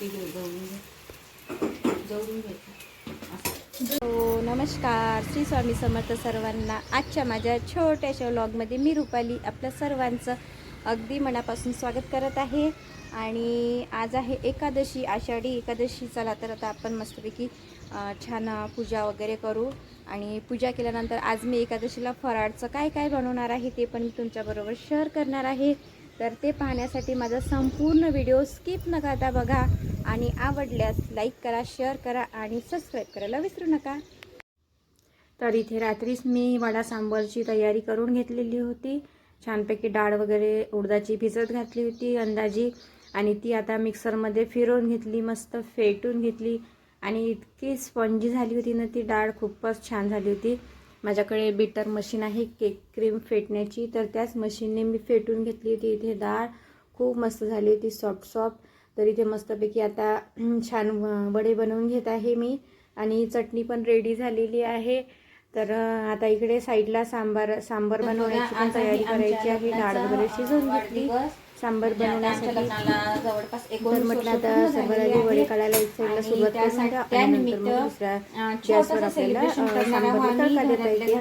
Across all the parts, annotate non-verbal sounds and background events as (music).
पीठ जवळून घ्यायचं हो नमस्कार. श्री स्वामी समर्थ सर्वांना आजच्या माझ्या छोट्याशा व्लॉगमध्ये मी रुपाली आपल्या सर्वांचं अगदी मनापासून स्वागत करत आहे. आणि आज आहे एकादशी आषाढी एकादशी. चला तर आता आपण मस्तपैकी छान पूजा वगैरे करू. आणि पूजा केल्यानंतर आज मी एकादशीला फराळचं काय काय बनवणार आहे ते पण मी तुमच्याबरोबर शेअर करणार आहे. तर ते पाहण्यासाठी माझा संपूर्ण व्हिडिओ स्किप न करता बघा आणि आवडल्यास लाईक करा शेअर करा आणि सबस्क्राईब करायला विसरू नका. तर इथे रात्रीच मी वडा सांबरची तयारी करून घेतलेली होती. छानपैकी डाळ वगैरे उडदाची भिजत घातली होती अंदाजी आणि ती आता मिक्सरमध्ये फिरवून घेतली मस्त फेटून घेतली आणि इतकी स्पंजी झाली होती ना ती डाळ खूपच छान झाली होती. माझ्याकडे बीटर मशीन आहे केक क्रीम फेटण्याची. तर त्याच मशीनने मी फेटून घेतली होती. इथे डाळ खूप मस्त झाली होती सॉफ्ट सॉफ्ट तर इथे मस्तपैकी आता (clears throat) छान वडे बनवून घेत आहे मी. आणि चटणी पण रेडी झालेली आहे. तर आता इकडे साईडला सांबार सांबार बनवण्याची पण तयारी करायची आहे. डाळ वगैरे शिजवून घेतली. सांबार म्हणजे बनवण्यासाठी जवळपास म्हटलं आता झालेली वडे. काढायला एक साईडला आणि सुरुवात करून नंतर मग दुसऱ्या गॅसवर आपल्याला सांबार तडका देता येते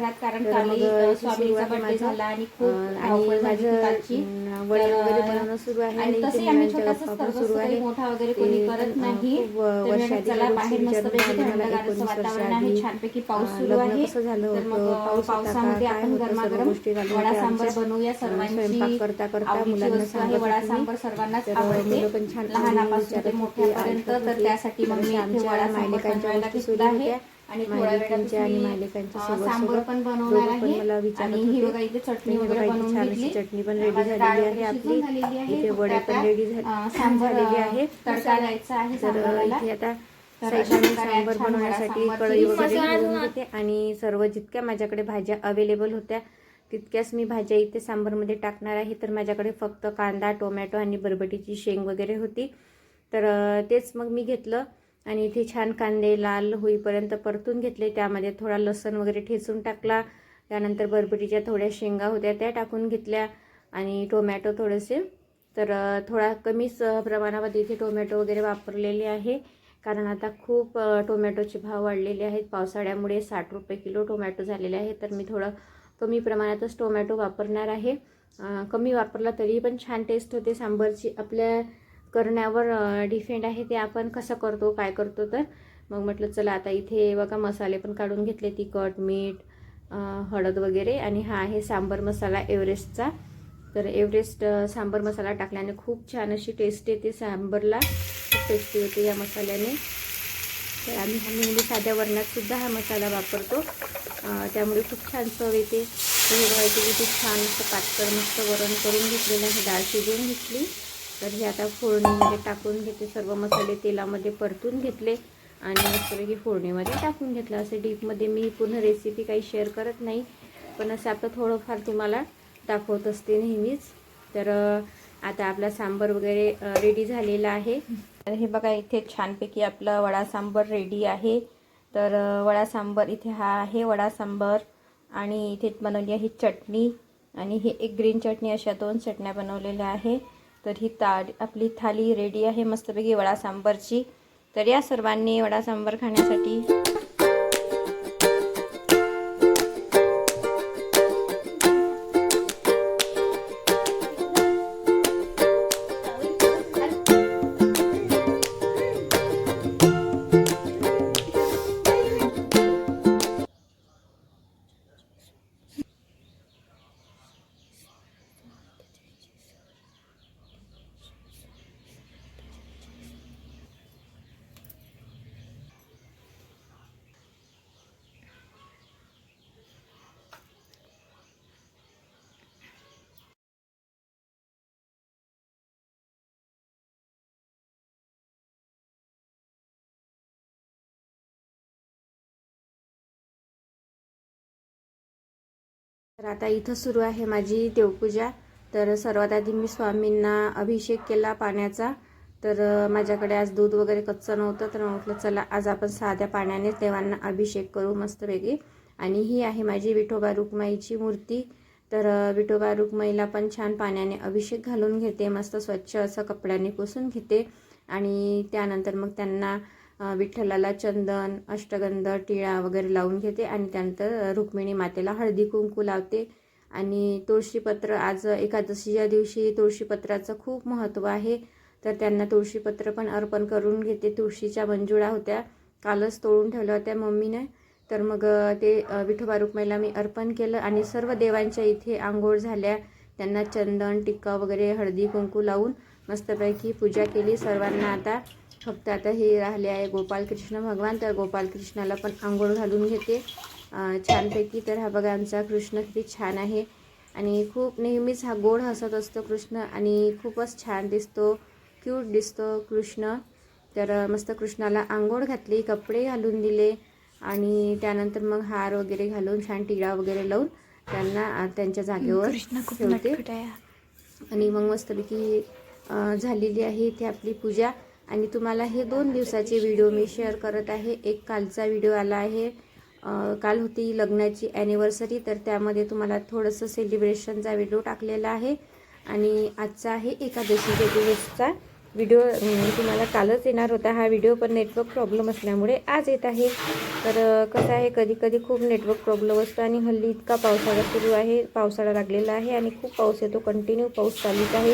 तर मग माझा माझं वडे वगैरे बनवणं सुरू आहे आणि मुलांच्या गप्पा पण सुरू आहे. मला एकोणीस लग्न कसं झालं होतं? पाऊस होता का? काय होतं? सर्व गोष्टी स्वयंपाक करता करता मुलांना आहे वडा. सांबर सर्वांनाच आवडते लहानापासून ते मोठ्यापर्यंत तर. त्यासाठी मग मी इथे आमच्या वडा सांबर बनवायला घेतला आहे. आणि थोड्या मायलेकांच्या आणि वेळात मायलेकांच्या मी, सोबत अं, सांबर पण बनवणार आहे मला विचारत ही. बघा इथे चटणी तर वगैरे बनवून घेतली चटणी पण रेडी झालेली आहे आपली. इथे वडे पण रेडी झाले अं, सांबर झालेली आहे तडका द्यायचा आहे तर सांबाराला इथे आता सांबर बनवण्यासाठी कढई वगैरे मसाला घेऊन घेते आणि सर्व जितक्या माझ्याकडे भाज्या अवेलेबल होत्या तितक्याच मी भाज्या इथे सांबरमध्ये टाकणार आहे. तर माझ्याकडे फक्त कांदा टोमॅटो आणि बरबटीची शेंग वगैरे होती. तर तेच मग मी घेतलं. आणि इथे छान कांदे लाल होईपर्यंत परतून घेतले. त्यामध्ये थोडा लसण वगैरे ठेचून टाकला. त्यानंतर बरबटीच्या थोड्या शेंगा होत्या त्या टाकून घेतल्या. आणि टोमॅटो थोडेसे. तर थोडा कमीच प्रमाणामध्ये इथे टोमॅटो वगैरे वापरलेले आहे. कारण आता खूप टोमॅटोचे भाव वाढलेले आहेत. पावसाळ्यामुळे साठ रुपये किलो टोमॅटो झालेले आहे तर मी थोडं कमी प्रमाणातच टोमॅटो वापरणार आहे. कमी वापरला तरी पण छान टेस्ट होते. सांबरची आपल्या करण्यावर डिफेंड आहे ते आपण कसं करतो काय करतो तर. मग म्हटलं चला आता इथे बघा मसाले पण काढून घेतले. तिखट मीठ हळद वगैरे. आणि हा आहे सांबर मसाला एव्हरेस्टचा. तर एव्हरेस्ट सांबर मसाला टाकल्याने खूप छान अशी टेस्ट येते सांबरला. खूप टेस्टी होते या मसाल्याने. तर आम्ही हा नेहमी साध्या वरणातसुद्धा हा मसाला वापरतो. त्यामुळे खूप छान चव येते. हिरवायची हे किती छान असं पातळ मस्त वरण करून घेतलेलं आहे. डाळ शिजवून घेतली. तर हे आता फोडणीमध्ये टाकून घेते. सर्व मसाले तेलामध्ये परतून घेतले. आणि मस्तपैकी फोडणीमध्ये टाकून घेतलं. असं डीपमध्ये मी पुन्हा रेसिपी काही शेअर करत नाही. पण असं आता थोडंफार तुम्हाला दाखवत असते नेहमीच. तर आता आपला सांबर वगैरे रेडी झालेला आहे. तर हे बघा इथे छानपैकी आपलं वडा सांबर रेडी आहे. तर वडा सांबर इथे हा आहे वडा सांबर. आणि इथे बनवली आहे चटणी. आणि ही एक ग्रीन चटणी अशा दोन चटण्या बनवलेल्या आहे. तर ही ता आपली थाली रेडी आहे मस्तपैकी वडा सांबरची. तर या सर्वांनी वडा सांबर खाण्यासाठी तर आता इथं सुरू आहे माझी देवपूजा. तर सर्वात आधी मी स्वामींना अभिषेक केला पाण्याचा. तर माझ्याकडे आज दूध वगैरे कच्चं नव्हतं तर म्हटलं चला आज आपण साध्या पाण्याने देवांना अभिषेक करू मस्तपैकी. आणि ही आहे माझी विठोबा रुक्माईची मूर्ती. तर विठोबा रुक्माईला पण छान पाण्याने अभिषेक घालून घेते मस्त स्वच्छ असं कपड्याने पुसून घेते. आणि त्यानंतर मग त्यांना विठ्ठलाला चंदन अष्टगंध टिळा वगैरे लावून घेते आणि त्यानंतर रुक्मिणी मातेला हळदी कुंकू लावते. आणि तुळशीपत्र आज एकादशीच्या दिवशी तुळशीपत्राचं खूप महत्त्व आहे. तर त्यांना तुळशीपत्र पण अर्पण करून घेते. तुळशीच्या मंजुळा होत्या. कालच तोडून ठेवल्या होत्या मम्मीने. तर मग ते विठोबा रुक्माईला मी अर्पण केलं आणि सर्व देवांच्या इथे आंघोळ झाल्या. त्यांना चंदन टिक्का वगैरे हळदी कुंकू लावून मस्तपैकी पूजा केली सर्वांना आता. फक्त आता हे राहिले आहे गोपालकृष्ण. भगवान तर गोपालकृष्णाला पण आंघोळ घालून घेते. छानपैकी तर हा बघा आमचा कृष्ण किती छान आहे. आणि खूप नेहमीच हा गोड हसत असतो कृष्ण आणि खूपच छान दिसतो क्यूट दिसतो कृष्ण. तर मस्त कृष्णाला आंघोळ घातली कपडे घालून दिले आणि त्यानंतर मग हार वगैरे घालून छान टिळा वगैरे लावून त्यांना त्यांच्या जागेवर ठेवते. आणि मग मस्तपैकी झालेली आहे इथे आपली पूजा. आणि तुम्हाला हे दोन दिवसाचे व्हिडिओ मी शेअर करत आहे. एक कालचा व्हिडिओ आला आहे. काल होती लग्नाची ॲनिव्हर्सरी तर त्यामध्ये तुम्हाला थोडंसं सेलिब्रेशनचा व्हिडिओ टाकलेला आहे. आणि आजचा आहे एकादशीच्या दिवसचा व्हिडिओ तुम्हाला कालच येणार होता. हा व्हिडिओ पण नेटवर्क प्रॉब्लेम असल्यामुळे आज येत आहे. तर कसं आहे कधी कधी खूप नेटवर्क प्रॉब्लेम असतो आणि हल्ली इतका पावसाळा सुरू आहे पावसाळा लागलेला आहे आणि खूप पाऊस येतो कंटिन्यू पाऊस चालूच आहे.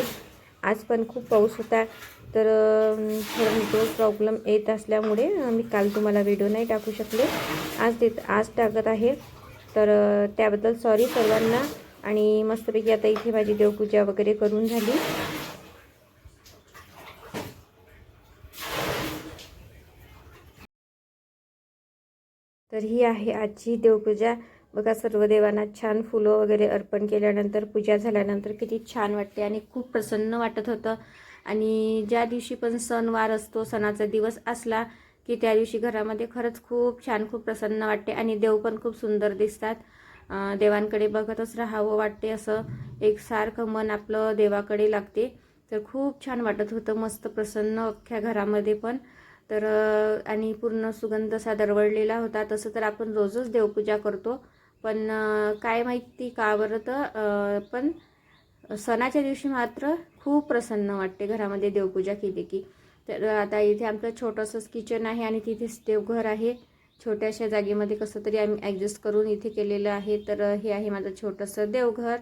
आज पण खूप पाऊस होता. तर थोडा नेटवर्क प्रॉब्लेम येत असल्यामुळे मी काल तुम्हाला व्हिडिओ नाही टाकू शकले. आज देत आज टाकत आहे. तर त्याबद्दल सॉरी सर्वांना. आणि मस्तपैकी आता इथे माझी देवपूजा वगैरे करून झाली. तर ही आहे आजची देवपूजा. बघा सर्व देवांना छान फुलं वगैरे अर्पण केल्यानंतर पूजा झाल्यानंतर किती छान वाटते आणि खूप प्रसन्न वाटत होतं. आणि ज्या दिवशी पण सणवार असतो सणाचा दिवस असला की त्या दिवशी घरामध्ये खरंच खूप छान खूप प्रसन्न वाटते आणि देव पण खूप सुंदर दिसतात. देवांकडे बघतच राहावं वाटते असं एक सारखं मन आपलं देवाकडे लागते. तर खूप छान वाटत होतं मस्त प्रसन्न अख्ख्या घरामध्ये पण. तर आणि पूर्ण सुगंध असा दरवळलेला होता. तसं तर आपण रोजच देवपूजा करतो. पण काय माहिती का बरं तर पण सणाच्या दिवशी मात्र खूप प्रसन्न वाटते घरामध्ये देवपूजा केली की. तर आता इथे आमचं छोटंसंच किचन आहे आणि तिथेच देवघर आहे. छोट्याशा जागेमध्ये कसं तरी आम्ही ॲडजस्ट करून इथे केलेलं आहे. तर हे आहे माझं छोटंसं देवघर.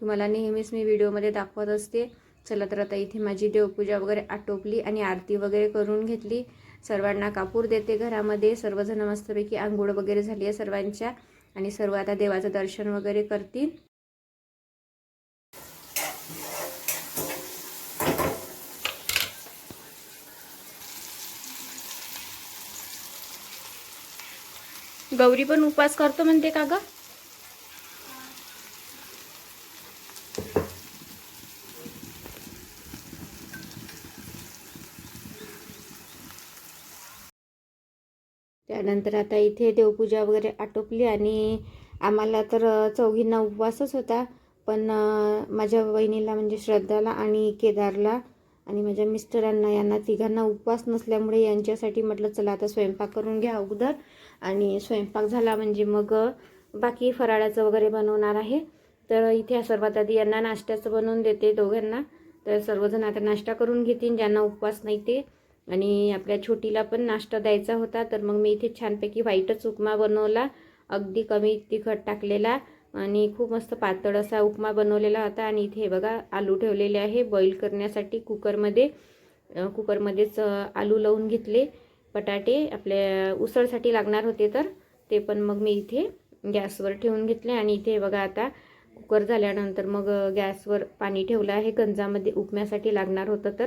तुम्हाला नेहमीच मी व्हिडिओमध्ये दाखवत असते. चला तर आता इथे माझी देवपूजा वगैरे आटोपली आणि आरती वगैरे करून घेतली. सर्वांना कापूर देते घरामध्ये. सर्वजण मस्तपैकी आंघोळ वगैरे झाली आहे सर्वांच्या. आणि सर्व आता देवाचं दर्शन वगैरे करतील. गौरी पण उपवास करतो म्हणते का गं? त्यानंतर आता इथे देवपूजा वगैरे आटोपली आणि आम्हाला तर चौघींना उपवासच होता. पण माझ्या वहिनीला म्हणजे श्रद्धाला आणि केदारला आणि माझ्या मिस्टरांना यांना तिघांना उपवास नसल्यामुळे यांच्यासाठी म्हटलं चला आता स्वयंपाक करून घ्या अगोदर. आणि स्वयंपाक झाला म्हणजे मग बाकी फराळाचं वगैरे बनवणार आहे. तर इथे सर्वात आधी यांना नाश्त्याचं बनवून देते दोघांना. तर सर्वजण आता नाश्ता करून घेतील ज्यांना उपवास नाही ते. आणि आपल्या छोटीला पण नाश्ता द्यायचा होता तर मग मी इथे छानपैकी व्हाईटच उपमा बनवला अगदी कमी तिखट टाकलेला आणि खूप मस्त पातळ असा उपमा बनवलेला होता. आणि इथे हे बघा आलू ठेवलेले आहे बॉईल करण्यासाठी कुकरमध्ये. कुकरमध्येच आलू लावून घेतले बटाटे आपल्या उसळसाठी लागणार होते तर ते पण मग मी इथे गॅसवर ठेवून घेतले. आणि इथे हे बघा आता कुकर झाल्यानंतर मग गॅसवर पाणी ठेवलं आहे गंजामध्ये उपम्यासाठी लागणार होतं तर.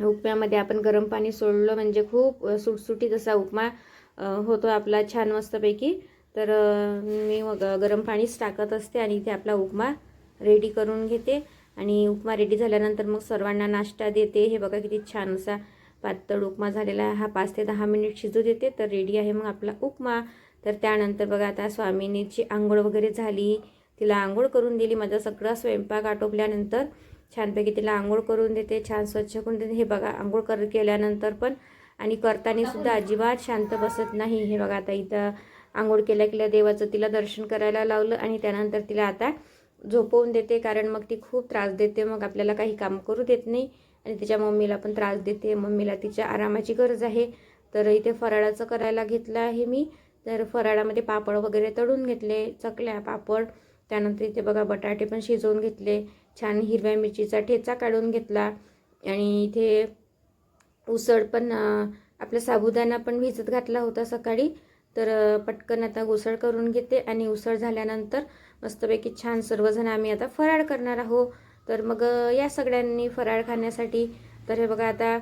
उपम्यामध्ये आपण गरम पाणी सोडलं म्हणजे खूप सुटसुटीत असा उपमा होतो आपला छान मस्तपैकी. तर मी मग गरम पाणीच टाकत असते आणि इथे आपला उपमा रेडी करून घेते. आणि उपमा रेडी झाल्यानंतर मग सर्वांना नाश्ता देते. हे बघा किती छान असा पातळ उपमा झालेला आहे. हा पाच ते दहा मिनिट शिजू देते. तर रेडी आहे मग आपला उपमा. तर त्यानंतर बघा आता स्वामिनीची आंघोळ वगैरे झाली. तिला आंघोळ करून दिली. माझा सगळा स्वयंपाक आटोपल्यानंतर छानपैकी तिला आंघोळ करून देते छान स्वच्छ करून देते. हे बघा आंघोळ कर केल्यानंतर पण आणि करताना सुद्धा अजिबात शांत बसत नाही. हे बघा आता इथं आंघोळ केल्या केल्या देवाचं तिला दर्शन करायला लावलं आणि त्यानंतर तिला आता झोपवून देते कारण मग ती खूप त्रास देते. मग आपल्याला काही काम करू देत नाही आणि तिच्या मम्मीला पण त्रास देते. मम्मीला तिच्या आरामाची गरज आहे. तर इथे फराळाचं करायला घेतलं आहे मी. तर फराळामध्ये पापड वगैरे तळून घेतले चकल्या पापड. त्यानंतर इथे बघा बटाटे पण शिजवून घेतले. छान हिरव्या मिरचीचा ठेचा काढून घेतला. आणि इथे उसळ पण आपला साबुदाणा पण भिजत घातला होता सकाळी. तर पटकन आता उसळ करून घेते आणि उसळ झाल्यानंतर मस्तपैकी छान सर्वजण आम्ही आता फराळ करणार आहोत. तर मग या सगळ्यांनी फराळ खाण्यासाठी तर हे बघा आता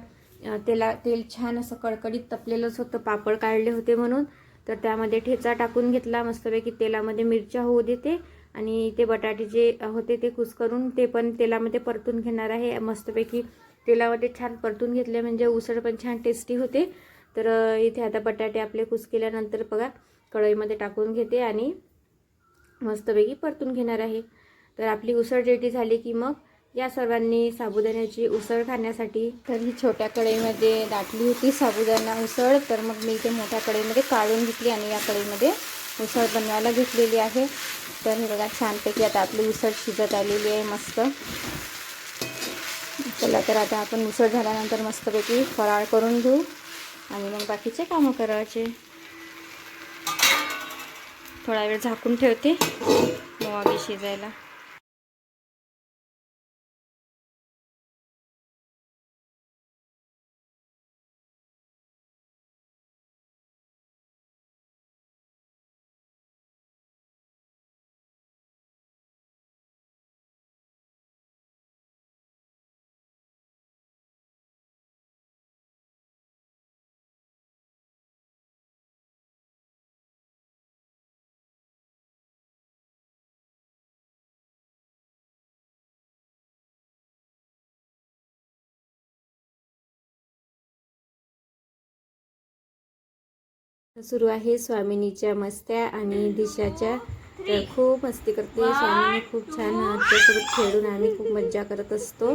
तेला तेल छान असं कडकडीत तपलेलंच होतं पापड काढले होते म्हणून. तर त्यामध्ये ठेचा टाकून घेतला मस्तपैकी तेलामध्ये मिरच्या होऊ देते. आणि ते बटाटे जे होते ते कुसकरून ते पण तेलामध्ये परतून घेणार आहे. मस्तपैकी तेलामध्ये छान परतून घेतले म्हणजे उसळ पण छान टेस्टी होते. तर इथे आता बटाटे आपले कुस केल्यानंतर बघा कढईमध्ये टाकून घेते आणि मस्तपैकी परतून घेणार आहे. तर आपली उसळ रेडी झाली की मग या सर्वांनी साबुदाण्याची उसळ खाण्यासाठी तर ही छोट्या कढईमध्ये दाटली होती साबुदाणा उसळ. तर मग मी इथे मोठ्या कढईमध्ये काढून घेतली आणि या कढईमध्ये उसळ बनवायला घेतलेली आहे. तर हे बघा छानपैकी आता आपली उसळ शिजत आलेली आहे मस्त. चला तर आता आपण उसळ झाल्यानंतर मस्तपैकी फराळ करून घेऊ आणि मग बाकीचे कामं करायचे. थोडा वेळ झाकून ठेवते. मोवाबी शिजायला. सुरू आहे स्वामिनीच्या मस्त्या आणि दिशाच्या. तर खूप मस्ती करते स्वामिनी खूप छान. त्याच्यासोबत खेळून आम्ही खूप मज्जा करत असतो.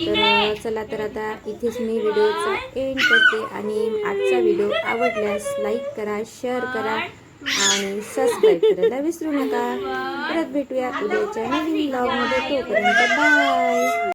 तर चला तर आता इथेच मी व्हिडिओचा एंड करते आणि आजचा व्हिडिओ आवडल्यास लाईक करा शेअर करा आणि सबस्क्राईब करायला विसरू नका. परत भेटूया उद्याच्या नवीन ब्लॉगमध्ये तोपर्यंत बाय